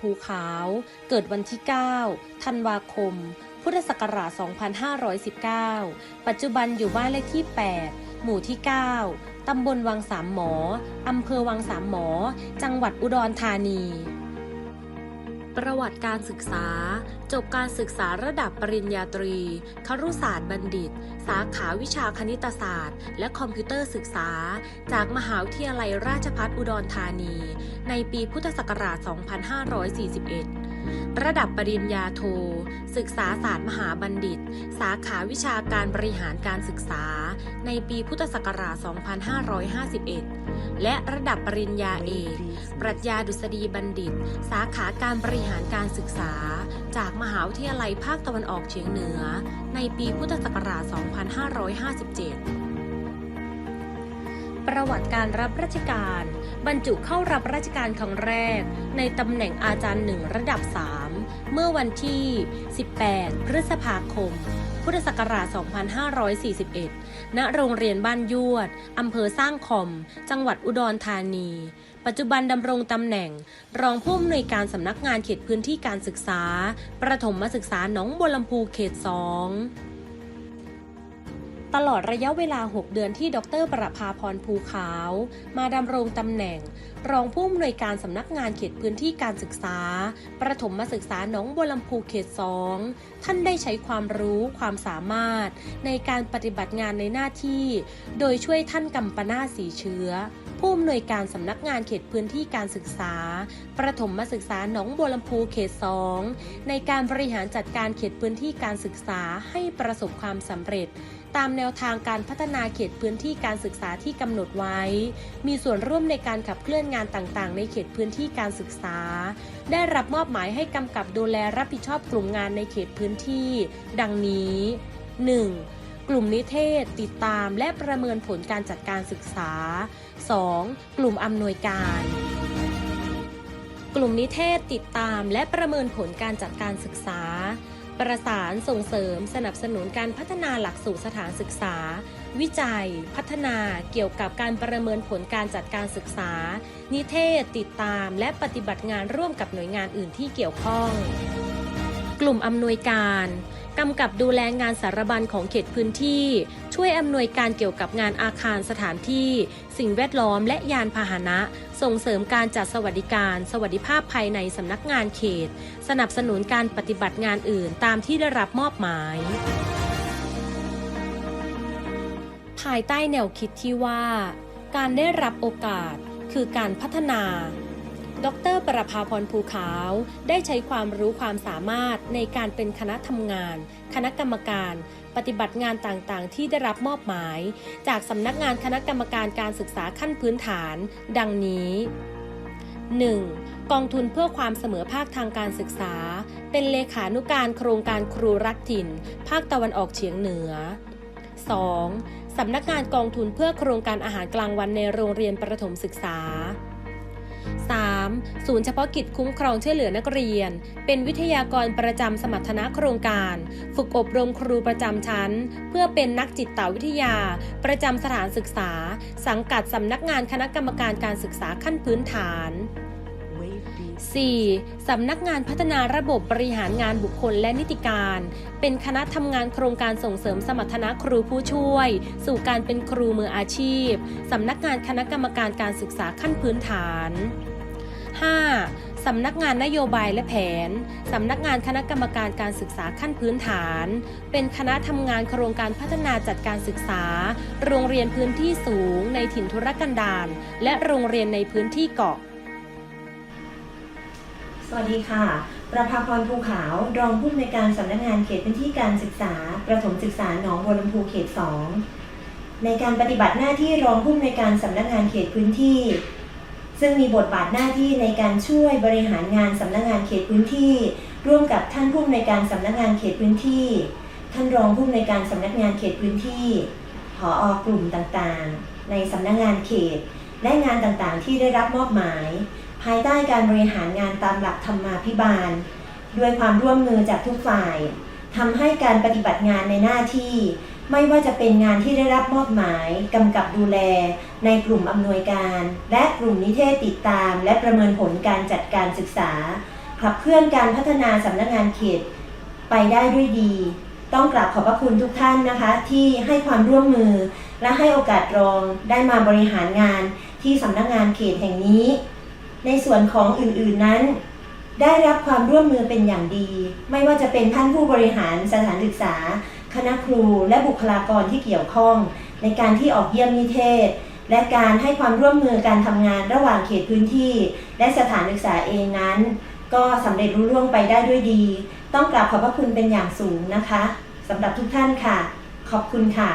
ภูขาว เกิดวันที่ 9 ธันวาคม พุทธศักราช 2519 ปัจจุบันอยู่บ้านเลขที่ 8 หมู่ที่ 9 ตำบลวังสามหมอ อำเภอวังสามหมอ จังหวัดอุดรธานี ประวัติการศึกษา จบการศึกษาระดับปริญญาตรี ครุศาสตร์บัณฑิต สาขาวิชาคณิตศาสตร์ และคอมพิวเตอร์ศึกษา จากมหาวิทยาลัยราชภัฏอุดรธานี ในปีพุทธศักราช 2541 ระดับปริญญาโท ศึกษาศาสตร์มหาบัณฑิต สาขาวิชาการบริหารการศึกษา ในปีพุทธศักราช 2551 และระดับปริญญาเอก ปรัชญาดุษฎีบัณฑิต สาขาการบริหารการศึกษา จากมหาวิทยาลัยภาคตะวันออกเฉียงเหนือ ในปีพุทธศักราช 2557 ประวัติการรับราชการ บรรจุเข้ารับราชการครั้งแรก ในตำแหน่งอาจารย์หนึ่งระดับ 3 เมื่อวันที่ 18 พฤษภาคม พุทธศักราช 2541 ณ โรงเรียนบ้านยวด อำเภอสร้างคอม จังหวัดอุดรธานี ปัจจุบันดำรงตำแหน่ง รองผู้อำนวยการสำนักงานเขตพื้นที่การศึกษา ประถมศึกษาหนองบัวลำพูเขต 2 ตลอดระยะเวลา 6 เดือนที่ดร ประภาพรภูขาว มาดำรงตำแหน่ง รองผู้อำนวยการสำนักงานเขตพื้นที่การศึกษา ประถมมศึกษาหนองบัวลำพูเขต 2 ท่านได้ใช้ความรู้ความสามารถ ในการปฏิบัติงานในหน้าที่ โดยช่วยท่านกัมปนาสีเชื้อ ผู้อำนวยการสำนักงานเขตพื้นที่การศึกษา ประถมมศึกษาหนองบัวลำพูเขต 2 ในการบริหารจัดการเขตพื้นที่การศึกษาให้ประสบความสำเร็จ ตามแนวทางการพัฒนาเขตพื้นที่การศึกษาที่กำหนดไว้ มีส่วนร่วมในการขับเคลื่อนงานต่างๆ ในเขตพื้นที่การศึกษา ได้รับมอบหมายให้กำกับดูแลรับผิดชอบกลุ่มงานในเขตพื้นที่ ดังนี้ 1. กลุ่มนิเทศติดตามและประเมินผลการจัดการศึกษา 2. กลุ่มอำนวยการ กลุ่มนิเทศติดตามและประเมินผลการจัดการศึกษา ประสานส่งเสริมสนับสนุนการพัฒนาหลักสูตรสถานศึกษา วิจัย พัฒนาเกี่ยวกับการประเมินผลการจัดการศึกษา นิเทศ ติดตาม และปฏิบัติงานร่วมกับหน่วยงานอื่นที่เกี่ยวข้อง กลุ่มอำนวยการ กำกับดูแลงานสารบัญของเขตพื้นที่ ช่วยอำนวยการเกี่ยวกับงานอาคารสถานที่ สิ่งแวดล้อมและยานพาหนะ ส่งเสริมการจัดสวัสดิการ สวัสดิภาพภายในสำนักงานเขต สนับสนุนการปฏิบัติงานอื่นตามที่ได้รับมอบหมาย ภายใต้แนวคิดที่ว่า การได้รับโอกาสคือการพัฒนา ดร ประภาพรภูขาว ได้ใช้ความรู้ความสามารถในการเป็นคณะทำงาน คณะกรรมการ ปฏิบัติงานต่างๆ ที่ได้รับมอบหมาย จากสำนักงานคณะกรรมการการศึกษาขั้นพื้นฐาน ดังนี้ 1. กองทุนเพื่อความเสมอภาคทางการศึกษา เป็นเลขานุการโครงการครูรักถิ่น ภาคตะวันออกเฉียงเหนือ 2. สำนักงานกองทุนเพื่อโครงการอาหารกลางวันในโรงเรียนประถมศึกษา 3. ศูนย์เฉพาะกิจคุ้มครองช่วยเหลือนักเรียน เป็นวิทยากรประจำสมรรถนะโครงการ ฝึกอบรมครูประจำชั้น เพื่อเป็นนักจิตวิทยา ประจำสถานศึกษา สังกัดสำนักงานคณะกรรมการการศึกษาขั้นพื้นฐาน 4. สำนักงานพัฒนาระบบบริหารงานบุคคลและนิติการ เป็นคณะทำงานโครงการส่งเสริมสมรรถนะครูผู้ช่วย สู่การเป็นครูมืออาชีพ สำนักงานคณะกรรมการการศึกษาขั้นพื้นฐาน 5. สำนักงานนโยบายและแผน สำนักงานคณะกรรมการการศึกษาขั้นพื้นฐาน เป็นคณะทำงานโครงการพัฒนาจัดการศึกษา โรงเรียนพื้นที่สูงในถิ่นทุรกันดารและโรงเรียนในพื้นที่เกาะ สวัสดีค่ะ ประภาพรภูขาว รองผู้อำนวยการสำนักงานเขตพื้นที่การศึกษา ประถมศึกษาหนองบัวลำพูเขต 2 ในการปฏิบัติหน้าที่รองผู้อำนวยการสำนักงานเขตพื้นที่ ซึ่งมีบทบาทหน้าที่ในการช่วยบริหารงานสำนักงานเขตพื้นที่ ร่วมกับท่านผู้อำนวยการสำนักงานเขตพื้นที่ ท่านรองผู้อำนวยการสำนักงานเขตพื้นที่ผออกลุ่มต่างๆ ในสำนักงานเขต และงานต่างๆ ที่ได้รับมอบหมาย ภายใต้การบริหารงานตามหลักธรรมาภิบาล ด้วยความร่วมมือจากทุกฝ่ายทำให้การปฏิบัติงานในหน้าที่ ไม่ว่าจะเป็นงานที่ได้รับมอบหมายกำกับดูแล ในกลุ่มอำนวยการ และกลุ่มนิเทศติดตาม และประเมินผลการจัดการศึกษา ขับเคลื่อนการพัฒนาสำนักงานเขต ไปได้ด้วยดี ต้องกราบขอบพระคุณทุกท่านนะคะ ที่ให้ความร่วมมือ และให้โอกาสรองได้มาบริหารงานที่สำนักงานเขตแห่งนี้ ในส่วนของอื่นๆนั้น ได้รับความร่วมมือเป็นอย่างดี ไม่ว่าจะเป็นท่านผู้บริหารสถานศึกษา คณะครูและบุคลากรที่เกี่ยวข้อง ในการที่ออกเยี่ยมนิเทศ และการให้ความร่วมมือการทำงานระหว่างเขตพื้นที่ และสถานศึกษาเองนั้น ก็สำเร็จรุ่ร่วงไปได้ด้วยดี ต้องกราบขอบพระคุณเป็นอย่างสูงนะคะสำหรับทุกท่านค่ะ ขอบคุณค่ะ